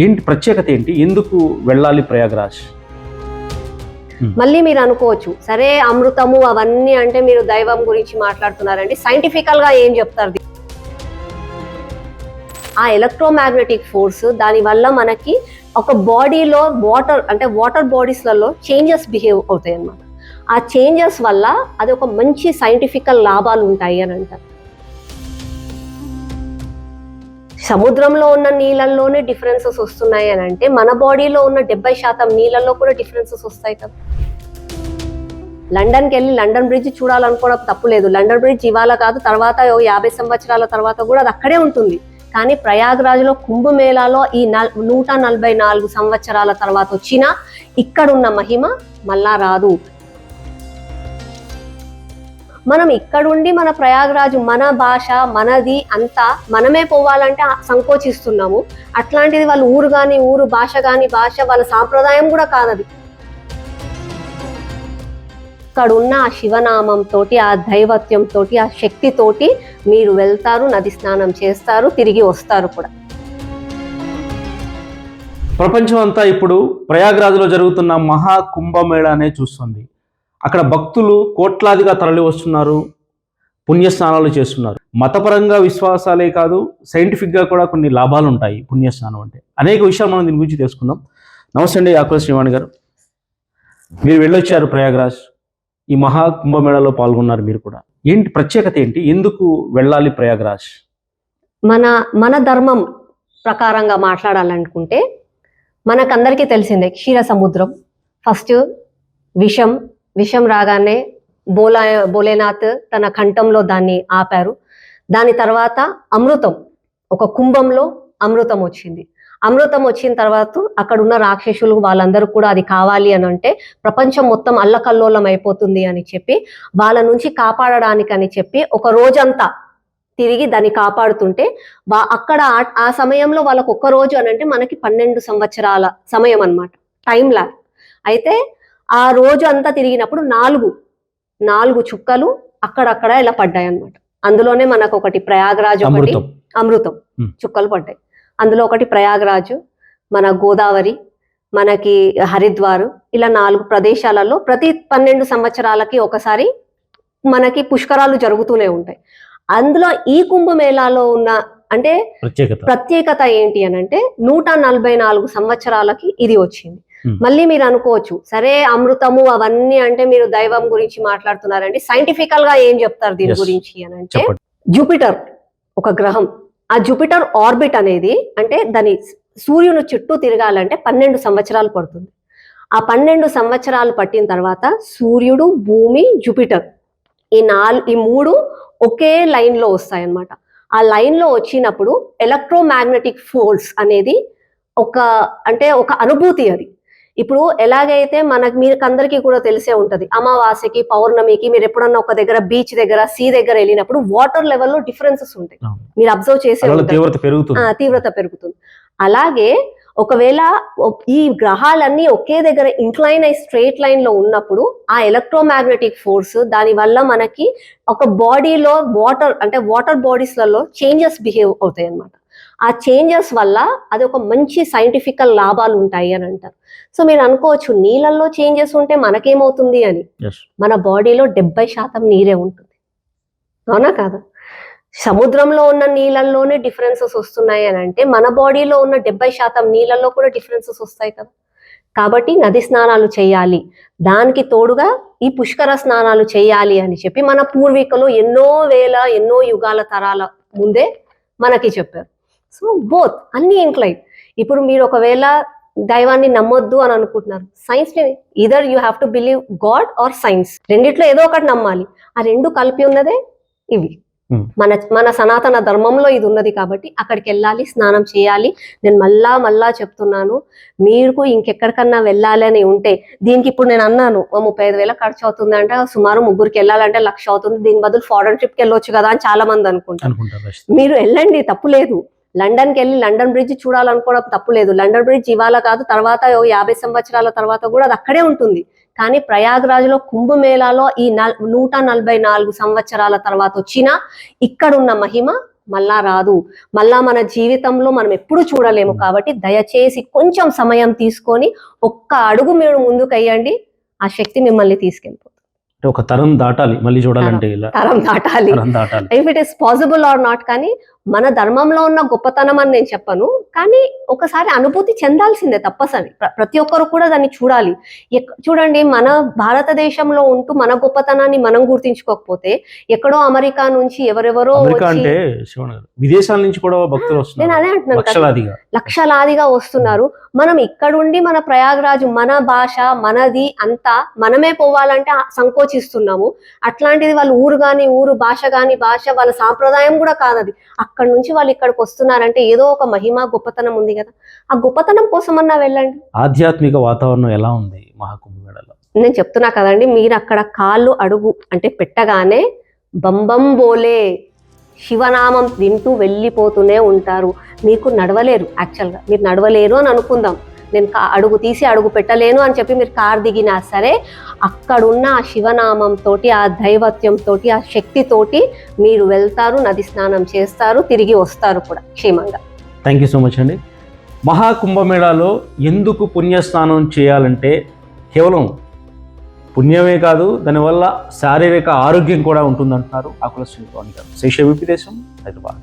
ఏంటి ప్రత్యేకత ఏంటి? ఎందుకు వెళ్ళాలి ప్రయాగరాజ్? మళ్ళీ మీరు అనుకోవచ్చు. సరే అమృతము అవన్నీ అంటే మీరు దైవం గురించి మాట్లాడుతున్నారండి. సైంటిఫికల్గా ఏం చెప్తారు? ఆ ఎలక్ట్రోమాగ్నెటిక్ ఫోర్స్ దాని వల్ల మనకి ఒక బాడీలో వాటర్ అంటే వాటర్ బాడీస్లలో చేంజెస్ బిహేవ్ అవుతాయి అన్నమాట ఆ చేంజెస్ వల్ల అది ఒక మంచి సైంటిఫికల్ లాభాలు ఉంటాయి అని అంటారు. సముద్రంలో ఉన్న నీళ్ళల్లోనే డిఫరెన్సెస్ వస్తున్నాయి అని అంటే మన బాడీలో ఉన్న డెబ్బై శాతం నీళ్ళల్లో కూడా డిఫరెన్సెస్ వస్తాయి కదా. లండన్కి వెళ్ళి లండన్ బ్రిడ్జ్ చూడాలనుకోవడం తప్పులేదు లండన్ బ్రిడ్జ్ ఇవాళ కాదు తర్వాత ఓ యాభై సంవత్సరాల తర్వాత కూడా అది అక్కడే ఉంటుంది. కానీ ప్రయాగ్రాజ్లో కుంభమేళాలో ఈ నల్ నూట నలభై నాలుగు సంవత్సరాల తర్వాత వచ్చిన ఇక్కడున్న మహిమ మళ్ళా రాదు. మనం ఇక్కడుండి మన ప్రయాగరాజు మన భాష మనది అంతా మనమే పోవాలంటే సంకోచిస్తున్నాము. అట్లాంటిది వాళ్ళ ఊరు కానీ ఊరు భాష కానీ భాష వాళ్ళ సాంప్రదాయం కూడా కాదది. అక్కడ ఉన్న ఆ శివనామంతో ఆ దైవత్యంతో ఆ శక్తితోటి మీరు వెళ్తారు నది స్నానం చేస్తారు తిరిగి వస్తారు కూడా. ప్రపంచం అంతా ఇప్పుడు ప్రయాగరాజ్లో జరుగుతున్న మహా కుంభమేళానే చూస్తుంది. అక్కడ భక్తులు కోట్లాదిగా తరలి వస్తున్నారు పుణ్యస్నానాలు చేస్తున్నారు. మతపరంగా విశ్వాసాలే కాదు సైంటిఫిక్గా కూడా కొన్ని లాభాలు ఉంటాయి పుణ్యస్నానం అంటే. అనేక విషయాలు మనం దీని గురించి తెలుసుకుందాం. నమస్తే అండి ఆకుల శ్రీవాణి గారు. మీరు వెళ్ళొచ్చారు ప్రయాగరాజ్. ఈ మహాకుంభమేళలో పాల్గొన్నారు మీరు కూడా. ఏంటి ప్రత్యేకత ఏంటి? ఎందుకు వెళ్ళాలి ప్రయాగరాజ్? మన మన ధర్మం ప్రకారంగా మాట్లాడాలనుకుంటే మనకందరికీ తెలిసిందే క్షీర సముద్రం. ఫస్ట్ విషం విషం రాగానే బోలా భోలేనాథ్ తన కంఠంలో దాన్ని ఆపారు. దాని తర్వాత అమృతం ఒక కుంభంలో అమృతం వచ్చింది. అమృతం వచ్చిన తర్వాత అక్కడ ఉన్న రాక్షసులు వాళ్ళందరూ కూడా అది కావాలి అని అంటే ప్రపంచం మొత్తం అల్లకల్లోలం అయిపోతుంది అని చెప్పి వాళ్ళ నుంచి కాపాడడానికి అని చెప్పి ఒక రోజంతా తిరిగి దాన్ని కాపాడుతుంటే వా- అక్కడ ఆ- సమయంలో వాళ్ళకు ఒక్క రోజు అని అంటే మనకి పన్నెండు సంవత్సరాల సమయం అన్నమాట. టైం ల్యాబ్ అయితే ఆ రోజు అంతా తిరిగినప్పుడు నాలుగు నాలుగు చుక్కలు అక్కడక్కడ ఇలా పడ్డాయి అన్నమాట అందులోనే మనకు ఒకటి ప్రయాగరాజ్ ఒకటి అమృతం. చుక్కలు పడ్డాయి. అందులో ఒకటి ప్రయాగరాజు మన గోదావరి మనకి హరిద్వార్ ఇలా నాలుగు ప్రదేశాలలో ప్రతి పన్నెండు సంవత్సరాలకి ఒకసారి మనకి పుష్కరాలు జరుగుతూనే ఉంటాయి. అందులో ఈ కుంభమేళాలో ఉన్న అంటే ప్రత్యేకత. ఏంటి అని అంటే నూట నలభై నాలుగు సంవత్సరాలకి ఇది వచ్చింది. మళ్ళీ మీరు అనుకోవచ్చు సరే అమృతము అవన్నీ అంటే మీరు దైవం గురించి మాట్లాడుతున్నారండి సైంటిఫికల్గా ఏం చెప్తారు దీని. గురించి అని అంటే జూపిటర్ ఒక గ్రహం. ఆ జూపిటర్ ఆర్బిట్ అనేది అంటే దాని సూర్యుని చుట్టూ తిరగాలంటే పన్నెండు సంవత్సరాలు పడుతుంది. ఆ పన్నెండు సంవత్సరాలు పట్టిన తర్వాత సూర్యుడు భూమి జూపిటర్ ఈ నాలుగు ఈ మూడు ఒకే లైన్లో వస్తాయి అన్నమాట ఆ లైన్లో వచ్చినప్పుడు ఎలక్ట్రోమాగ్నెటిక్ ఫోర్స్ అనేది ఒక అంటే ఒక అనుభూతి అది. ఇప్పుడు ఎలాగైతే మనకు మీకు అందరికీ కూడా తెలిసే ఉంటది అమావాస్యకి పౌర్ణమికి మీరు ఎప్పుడన్నా ఒక దగ్గర బీచ్ దగ్గర సీ దగ్గర వెళ్ళినప్పుడు వాటర్ లెవెల్లో డిఫరెన్సెస్ ఉంటాయి. మీరు అబ్జర్వ్ చేసే. తీవ్రత పెరుగుతుంది ఆ, తీవ్రత పెరుగుతుంది అలాగే ఒకవేళ ఈ గ్రహాలన్నీ ఒకే దగ్గర ఇంక్లైన్ అయి స్ట్రైట్ లైన్లో ఉన్నప్పుడు ఆ ఎలక్ట్రోమాగ్నెటిక్ ఫోర్స్ దాని వల్ల మనకి ఒక బాడీలో వాటర్ అంటే వాటర్ బాడీస్లలో చేంజెస్ బిహేవ్ అవుతాయి అన్నమాట ఆ చేంజెస్ వల్ల అది ఒక మంచి సైంటిఫికల్ లాభాలు ఉంటాయి అని అంటారు. సో మీరు అనుకోవచ్చు నీళ్ళల్లో చేంజెస్ ఉంటే మనకేమవుతుంది అని. మన బాడీలో డెబ్బై శాతం నీరే ఉంటుంది. అవునా కాదా? సముద్రంలో ఉన్న నీళ్ళల్లోనే డిఫరెన్సెస్ వస్తున్నాయి అని అంటే మన బాడీలో ఉన్న డెబ్బై శాతం నీళ్ళల్లో కూడా డిఫరెన్సెస్ వస్తాయి కదా? కాబట్టి నది స్నానాలు చేయాలి. దానికి తోడుగా ఈ పుష్కర స్నానాలు చేయాలి అని చెప్పి మన పూర్వీకులు ఎన్నో వేల ఎన్నో యుగాల తరాల ముందే మనకి చెప్పారు. సో బోత్ అన్ని ఇంక్లైన్ ఇప్పుడు మీరు ఒకవేళ దైవాన్ని నమ్మొద్దు అని అనుకుంటున్నారు. Science either you have to believe God or science రెండిట్లో ఏదో ఒకటి నమ్మాలి. ఆ రెండు కలిపి ఉన్నదే ఇవి. Hmm. మన మన సనాతన ధర్మంలో ఇది ఉన్నది కాబట్టి అక్కడికి వెళ్ళాలి స్నానం చేయాలి. నేను మళ్ళా మళ్ళా చెప్తున్నాను. మీరు ఇంకెక్కడికన్నా వెళ్ళాలి అని ఉంటే దీనికి ఇప్పుడు నేను అన్నాను ముప్పై ఐదు వేల ఖర్చు అవుతుంది అంటే సుమారు ముగ్గురికి వెళ్ళాలంటే లక్ష అవుతుంది. దీని బదులు ఫారెన్ ట్రిప్కి వెళ్ళొచ్చు కదా అని చాలా మంది అనుకుంటారు. మీరు వెళ్ళండి తప్పు లేదు. లండన్కి వెళ్ళి లండన్ బ్రిడ్జ్ చూడాలనుకోవడం తప్పు లేదు లండన్ బ్రిడ్జ్ ఇవాళ కాదు తర్వాత ఓ యాభై సంవత్సరాల తర్వాత కూడా అది అక్కడే ఉంటుంది. కానీ ప్రయాగ్రాజ్లో కుంభమేళాలో ఈ నూట నలభై నాలుగు సంవత్సరాల తర్వాత వచ్చిన ఇక్కడున్న మహిమ మళ్ళా రాదు. మళ్ళా మన జీవితంలో మనం ఎప్పుడు చూడలేము కాబట్టి దయచేసి కొంచెం సమయం తీసుకొని ఒక్క అడుగు మీరు ముందుకు అయ్యండి ఆ శక్తి మిమ్మల్ని తీసుకెళ్ళిపోతుంది అంటే ఒక తరం దాటాలి మళ్ళీ చూడాలంటే ఇలా. తరం దాటాలి. తరం దాటాలి. If it is possible or not కానీ మన ధర్మంలో ఉన్న గొప్పతనం అని నేను చెప్పను. కానీ ఒకసారి అనుభూతి చెందాల్సిందే తప్పసరి. ప్ర- ప్రతి ఒక్కరు కూడా దాన్ని చూడాలి. చూడండి మన భారతదేశంలో ఉంటూ మన గొప్పతనాన్ని మనం గుర్తించుకోకపోతే ఎక్కడో అమెరికా నుంచి ఎవరెవరో అంటే విదేశాల నుంచి కూడా భక్తులు నేను అదే అంటున్నాను లక్షలాదిగా వస్తున్నారు. మనం ఇక్కడుండి మన ప్రయాగరాజు మన భాష మనది అంతా మనమే పోవాలంటే సంకోచిస్తున్నాము. అట్లాంటిది వాళ్ళు ఊరు గాని ఊరు భాష గాని భాష వాళ్ళ సాంప్రదాయం కూడా కాదది. అక్కడ నుంచి వాళ్ళు ఇక్కడికి వస్తున్నారంటే ఏదో ఒక మహిమ గొప్పతనం ఉంది కదా. ఆ గొప్పతనం కోసమన్నా వెళ్ళండి. ఆధ్యాత్మిక వాతావరణం ఎలా ఉంది మహాకుంభమేళలో? నేను చెప్తున్నా కదండి మీరు అక్కడ కాళ్ళు అడుగు అంటే పెట్టగానే బంబం బోలే శివనామం వింటూ వెళ్ళిపోతూనే ఉంటారు. మీకు నడవలేరు యాక్చువల్గా మీరు నడవలేరు అని అనుకుందాం. నేను అడుగు తీసి అడుగు పెట్టలేను అని చెప్పి మీరు కార్ దిగినా సరే అక్కడున్న ఆ శివనామంతో ఆ దైవత్యంతో ఆ శక్తితోటి మీరు వెళ్తారు నది స్నానం చేస్తారు తిరిగి వస్తారు కూడా క్షేమంగా. థ్యాంక్ యూ సో మచ్ అండి. మహాకుంభమేళాలో ఎందుకు పుణ్యస్నానం చేయాలంటే కేవలం పుణ్యమే కాదు దానివల్ల శారీరక ఆరోగ్యం కూడా ఉంటుందంటున్నారు ఆకుల శ్రీకాంత్ గారు శేష విపిదేశం హైదరాబాద్.